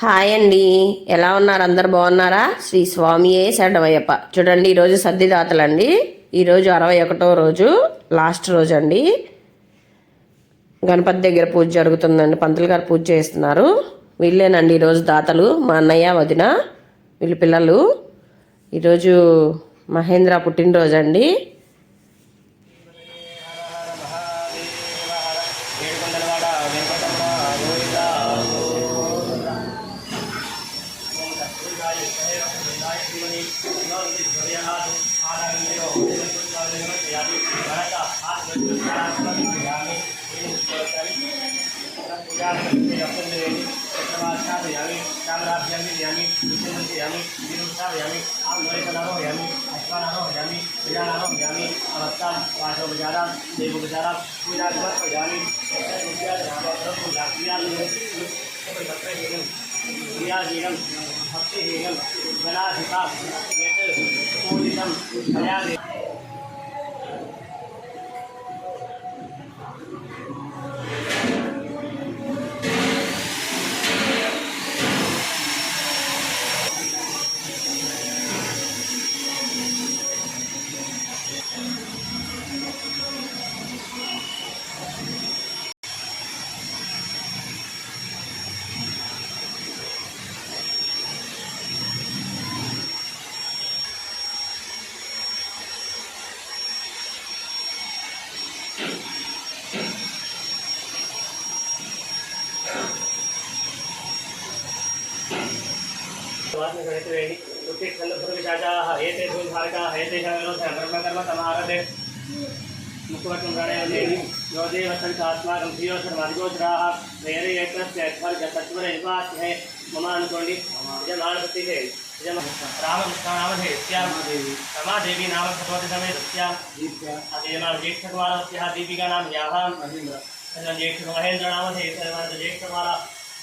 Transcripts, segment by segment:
Hi అండి. ఎలా ఉన్నారు? అందరు బాగున్నారా? శ్రీ స్వామియే శరణమయ్యప్ప. చూడండి ఈరోజు సర్దిదాతలండి ఈరోజు అరవై ఒకటో రోజు లాస్ట్ రోజు అండి గణపతి దగ్గర పూజ జరుగుతుందండి. పంతులు గారు పూజ చేస్తున్నారు. వీళ్ళేనండి ఈరోజు దాతలు. మా అన్నయ్య వదిన వీళ్ళ పిల్లలు. ఈరోజు మహేంద్ర పుట్టినరోజు అండి चक्रमाशा भयामी कामराभ्यामी भयामी विष्णु भयामी विरुषा भयामी आमनारो भयामी अश्वानारो भयामी प्रजानारो भयामी अवस्था पाशो बजारा देव बजारा पूजा भयामी क्रियाहीनम भक्तिहीनम जनाधिका पूजितम भयामी अस्माकं प्रियोषर्मादिगोचराः वेरे एकस्य वर्गतत्वरहिवास्य ममानुकोण्डि यजमानपतिः। रामकृष्णनामधेयस्यां रमादेवी। नाम भगवतिसमे तस्यां। दीप्या। ज्येष्ठकुमारस्याः दीपिकानां याभां ज्येष्ठमहेन्द्रनामधेयस्य ज्येष्ठकुमारः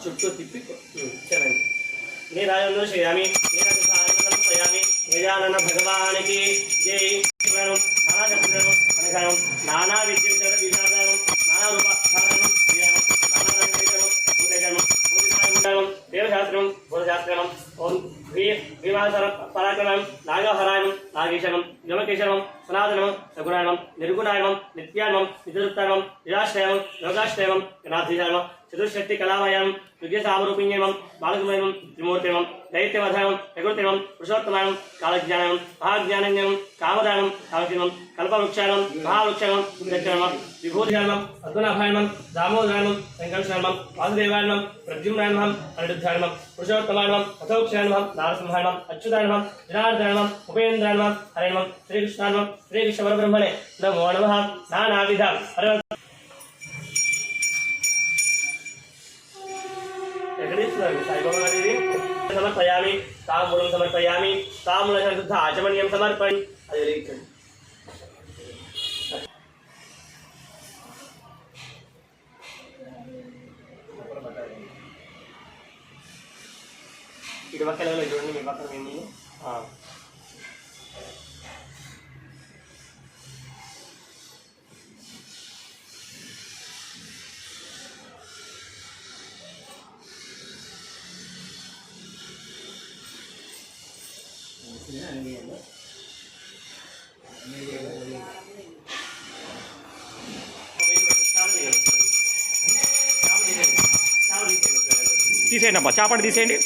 చుట్టూ తిప్పి చలండి నీరాజం దర్శయామి నీరాజం సమర్పయామి గజానన భగవానికి జై నానా చక్రం అనగానం యోగాశ్రయం గణాధీశనం చతుర్శక్తి కళామయం విద్యసామరూపిణ్యమం బాలకమయం త్రిమూర్తిమం దైత్యవధానం ప్రకృతిమం పురుషోత్తమానం కాలజ్ఞానం మహాజ్ఞానజ్ఞానం కామదానం కామకిమం కల్పవృక్షానం మహావృక్షణం దక్షిణమం విభూతిజానం అద్భునాభాయనం దామోదరాయనం సంకర్షాయనం వాసుదేవాయనం ప్రద్యుమ్నాయనం అనిరుద్ధాయనం పురుషోత్తమాయనం అథోక్షాయనం నారసింహాయనం అచ్యుతాయనం జనార్దనం ఉపేంద్రాయనం హరేణం శ్రీకృష్ణాయనం శ్రీకృష్ణ పరబ్రహ్మణే నమో నమ. నానావిధ. తాంబూలం సమర్పయామి తాంబూల శుద్ధ ఆచమనీయం సమర్పణి అది వెలిగించండి ఇటు పక్కన చూడండి మీ పక్కన ఏంటి తీసేయండి అమ్మా చేపండి తీసేయండి.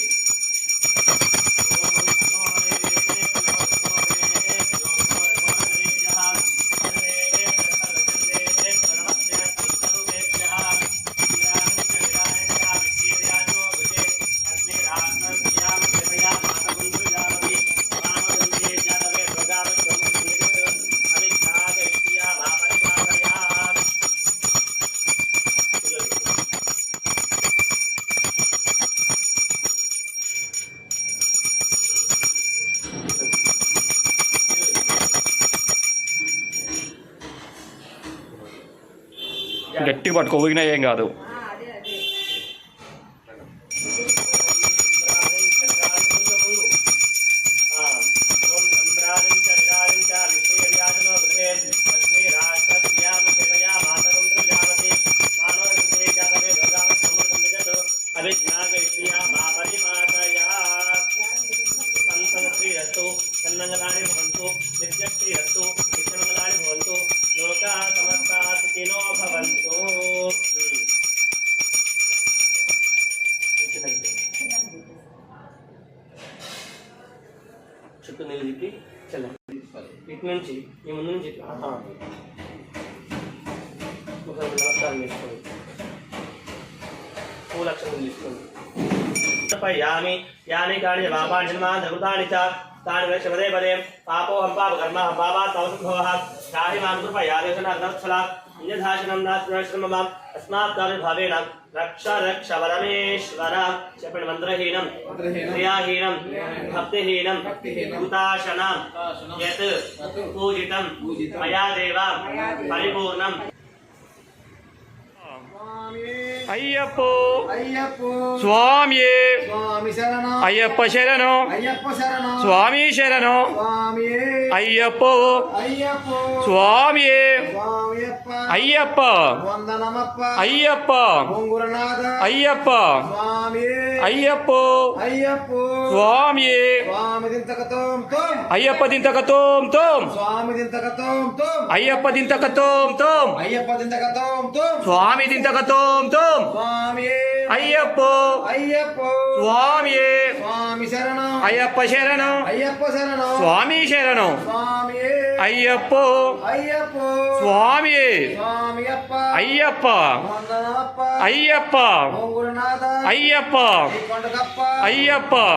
గట్టిగా పట్టుకో ఊగినా ఏం కాదు. సన్మంగళాని భవంతు నిత్యశ్రీ అస్తు ఈ ముందు నుంచి ఇటు. ఆహా. ఒకసారి నమస్కారం చేసుకోండి పూలక్షణం తీసుకోండి యామి యాని కాని పాపాని జన్మాన్ ధృతాని చ తాని వేష పదే పదే పాపోహం పాప కర్మ పాపా తవసుభవ కాహి మాం కృప యాదేశన అర్థస్థల నిజధాశనం నాశ్రమ మాం అస్మాత్ కాని భావేన रक्ष रक्ष वरमेश्वर शपिणमन्त्रहीनं क्रियाहीनं भक्तिहीनं भूताशनां यत् पूजितं मया देवां परिपूर्णं అయ్యప్పో. స్వామియే అయ్యప్ప శరణు. స్వామి శరణు. అయ్యప్పో. స్వామి. అయ్యప్ప. అయ్యప్ప. అయ్యప్ప. అయ్యప్పో. స్వామి. అయ్యప్ప దింతక తోం. తోం. అయ్యప్ప దింతక తోం. తోం. స్వామి దింతక తోం తోం. ஓம் ஐயப்போ. ஐயப்போ. சுவாமியே. சுவாமி சரணம். ஐயப்ப சரணம். ஐயப்ப சரணம். சுவாமி சரணம். சுவாமியே. ஐயப்போ. ஐயப்போ. சுவாமியே. சுவாமியப்பா ஐயப்பா. ஐயப்பா. ஐயப்பா. ஐயப்பா. ஐயப்பா.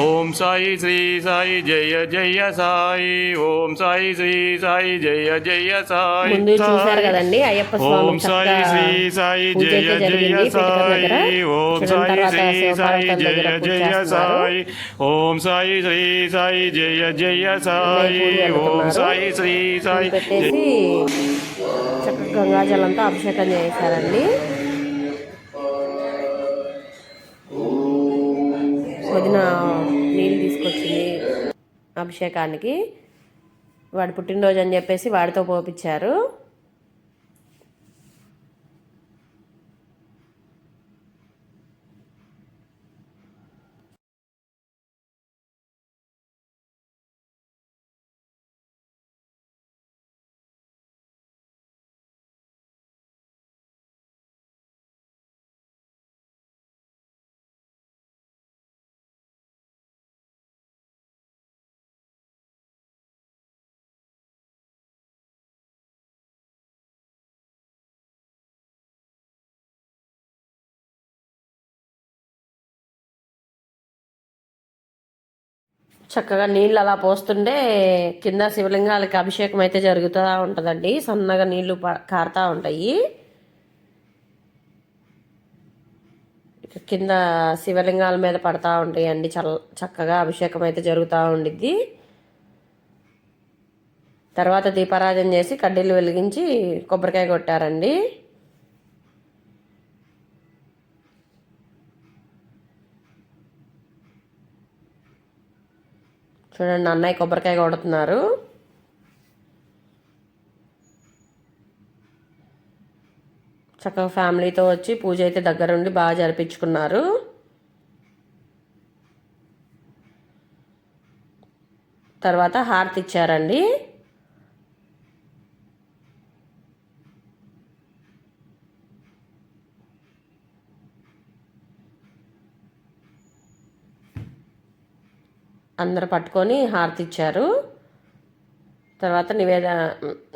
ఓం సాయి శ్రీ సాయి జయ జయ సాయి. ఓం సాయి శ్రీ సాయి జయ జయ సాయి ముందు చూశారు కదండి అయ్యప్ప స్వామి ఓం సాయి శ్రీ సాయి జయ జయ. సాయి. ఓం సాయి శ్రీ సాయి జయ జయ. సాయి. ఓం సాయి శ్రీ సాయి జయ జయ సాయి. ఓం. సాయి శ్రీ సాయి. పెట్టేసి చక్కగా గంగాజలంతో అభిషేకం చేశారండి. వదిన అభిషేకానికి వాడి పుట్టినరోజు అని చెప్పేసి వాడితో పోపించారు చక్కగా నీళ్ళు అలా పోస్తుంటే కింద శివలింగాలకి అభిషేకం అయితే జరుగుతూ ఉంటుందండి. సన్నగా నీళ్ళు ప- కారుతూ ఉంటాయి. కింద శివలింగాల మీద పడతా ఉంటాయండి. చల్ల చక్కగా అభిషేకం అయితే జరుగుతూ ఉండిద్ది. తర్వాత దీపారాధన చేసి కడ్డీలు వెలిగించి కొబ్బరికాయ కొట్టారండి. చూడండి అన్నయ్య కొబ్బరికాయ కొడుతున్నారు. చక్కగా ఫ్యామిలీతో వచ్చి పూజ అయితే దగ్గరుండి బాగా జరిపించుకున్నారు. తర్వాత హారతి ఇచ్చారండి. అందరు పట్టుకొని హారతి ఇచ్చారు తర్వాత నివేదన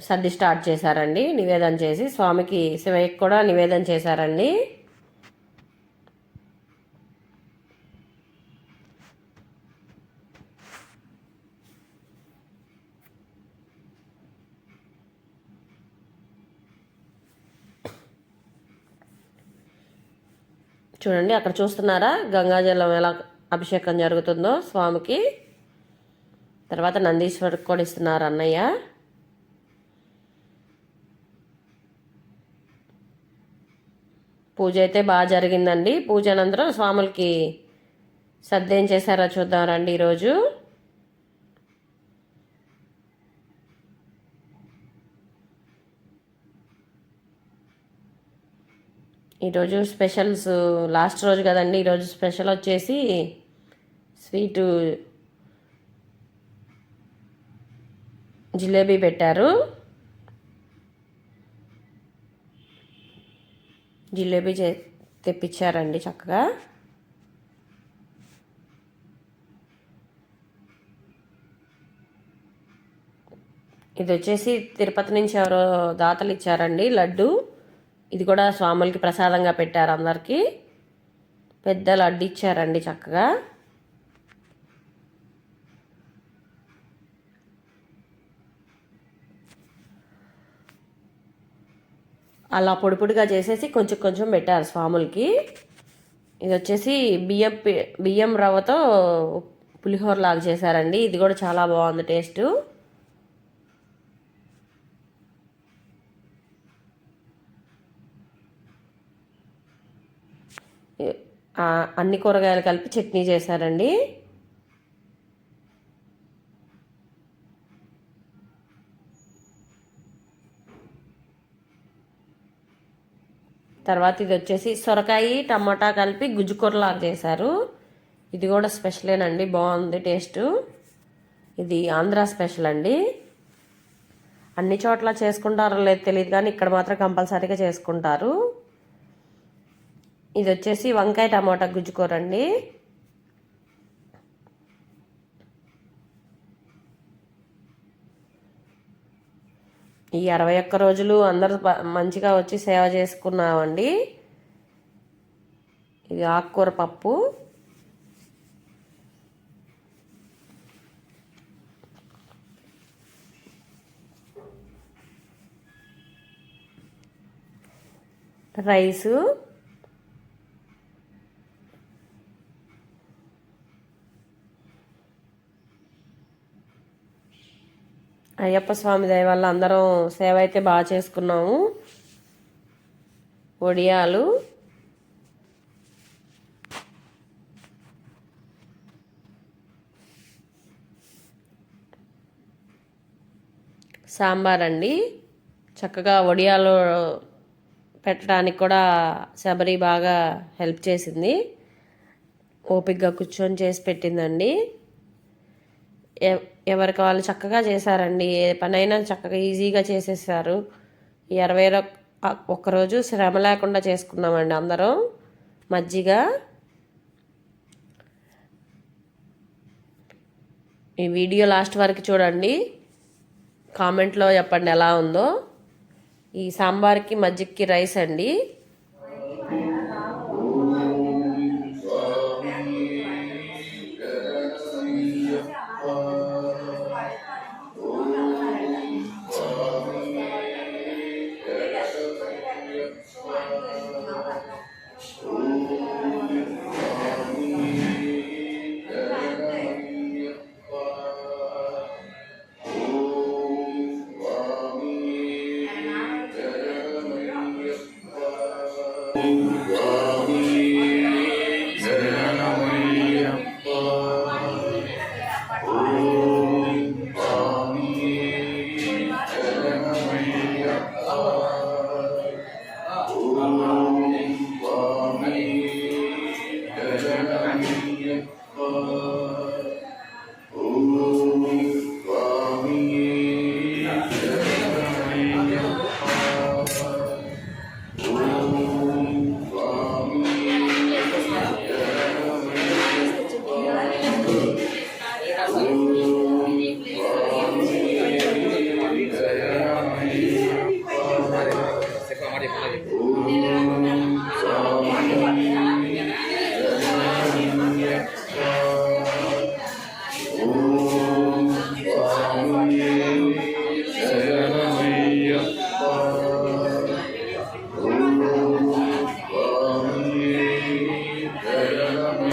సర్ది స్టార్ట్ చేశారండి. నివేదన చేసి స్వామికి శివయ్యకి కూడా నివేదన చేశారండి. చూడండి అక్కడ చూస్తున్నారా? గంగాజలం ఎలా అభిషేకం జరుగుతుందో స్వామికి. తర్వాత నందీశ్వరికి కూడా ఇస్తున్నారు అన్నయ్య. పూజ అయితే బాగా జరిగిందండి. పూజ అనంతరం స్వాములకి సర్దేం చేశారో చూద్దాం రండి ఈరోజు. ఈరోజు స్పెషల్స్ లాస్ట్ రోజు కదండి ఈరోజు స్పెషల్ వచ్చేసి స్వీటు జిలేబీ పెట్టారు. జిలేబీ చే తెప్పించారండి చక్కగా. ఇది వచ్చేసి తిరుపతి నుంచి ఎవరో దాతలు ఇచ్చారండి లడ్డు. ఇది కూడా స్వాములకి ప్రసాదంగా పెట్టారు అందరికీ. పెద్ద లడ్డు ఇచ్చారండి చక్కగా. అలా పొడి పొడిగా చేసేసి కొంచెం కొంచెం పెట్టారు స్వాములకి. ఇది వచ్చేసి బియ్యం బియ్యం రవ్వతో పులిహోర లాగా చేశారండి. ఇది కూడా చాలా బాగుంది టేస్ట్. అన్ని కూరగాయలు కలిపి చట్నీ చేశారండి. తర్వాత ఇది వచ్చేసి సొరకాయ టమాటా కలిపి గుజ్జుకూరలాగా చేశారు. ఇది కూడా స్పెషలేనండి బాగుంది టేస్ట్. ఇది ఆంధ్ర స్పెషల్ అండి. అన్ని చోట్ల చేసుకుంటారో లేదు తెలియదు కానీ ఇక్కడ మాత్రం కంపల్సరీగా చేసుకుంటారు. ఇది వచ్చేసి వంకాయ టమాటా గుజ్జుకోరండి. ఈ అరవై ఒక్క రోజులు అందరూ మంచిగా వచ్చి సేవ చేసుకున్నామండి. ఇది ఆకుకూర పప్పు. రైసు. అయ్యప్ప స్వామి దయ వల్ల అందరం సేవ అయితే బాగా చేసుకున్నాము. ఒడియాలు. సాంబార్ అండి. చక్కగా వడియాలు పెట్టడానికి కూడా శబరి బాగా హెల్ప్ చేసింది. ఓపిక్గా కూర్చొని చేసి పెట్టిందండి. ఎ- ఎవరికి వాళ్ళు చక్కగా చేశారండి. ఏ పనైనా చక్కగా ఈజీగా చేసేసారు. ఇరవై అరవై ఒక్కరోజు శ్రమ లేకుండా చేసుకున్నామండి అందరం. మజ్జిగ ఈ వీడియో లాస్ట్ వరకు చూడండి. కామెంట్లో చెప్పండి ఎలా ఉందో. ఈ సాంబార్కి మజ్జిగకి రైస్ అండి. Yeah. Aleluya.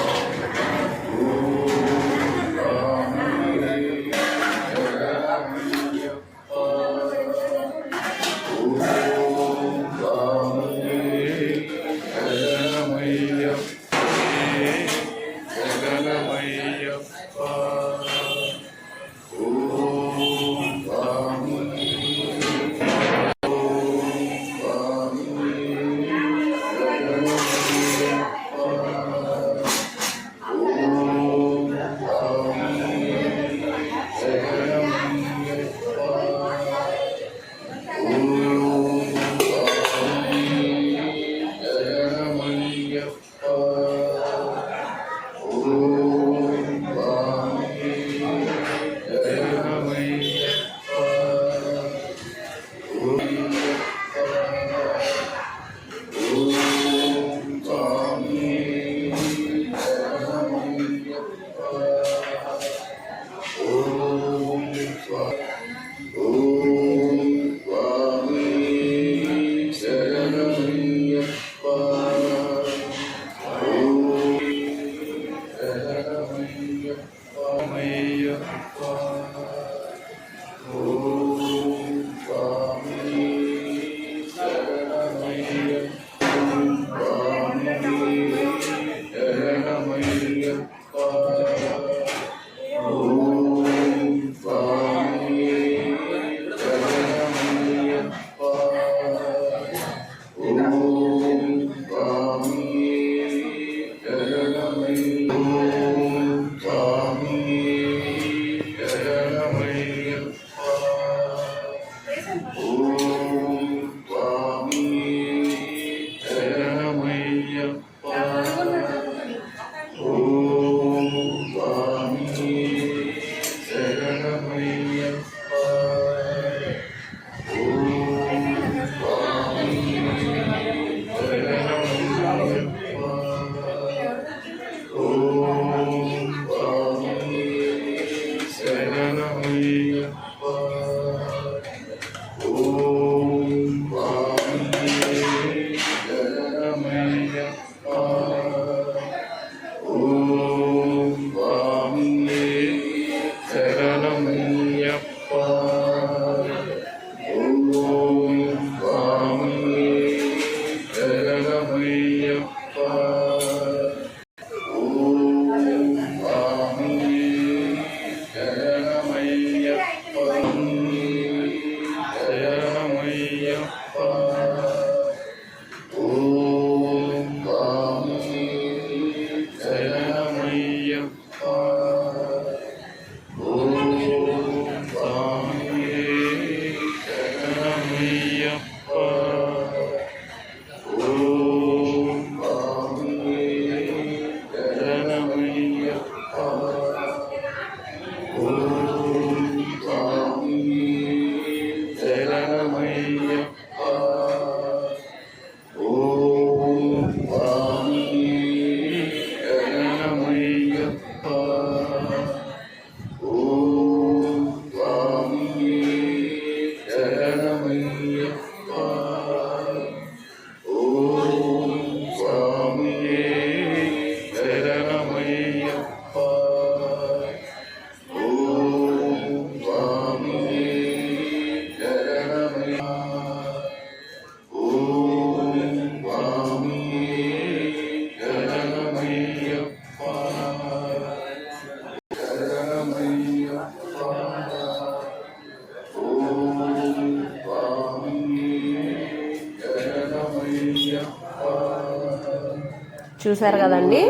చూసారు కదండి.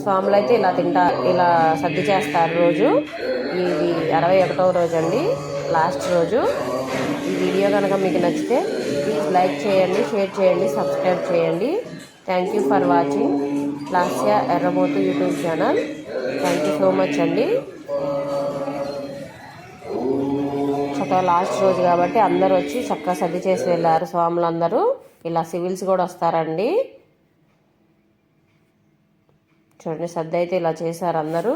స్వాములు అయితే ఇలా తింటా ఇలా సర్ది చేస్తారు రోజు. ఇది అరవై ఒకటవ రోజు అండి లాస్ట్ రోజు. ఈ వీడియో కనుక మీకు నచ్చితే ప్లీజ్ లైక్ చేయండి షేర్ చేయండి సబ్స్క్రైబ్ చేయండి. Thank you for watching Lasya Erramothu YouTube channel thank you so much అండి. చక్కగా లాస్ట్ రోజు కాబట్టి అందరూ వచ్చి చక్కగా సర్ది చేసి వెళ్ళారు స్వాములందరూ. ఇలా సివిల్స్ కూడా వస్తారండి. చూడండి సర్ది అయితే ఇలా చేశారు అందరూ.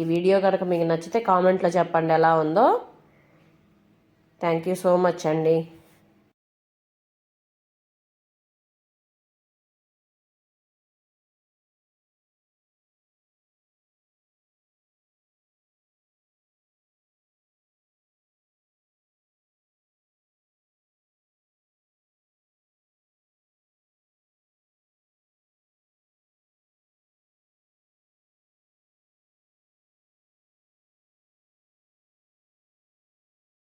ఈ వీడియో కనుక మీకు నచ్చితే కామెంట్లో చెప్పండి ఎలా ఉందో. థ్యాంక్ యూ సో మచ్ అండి.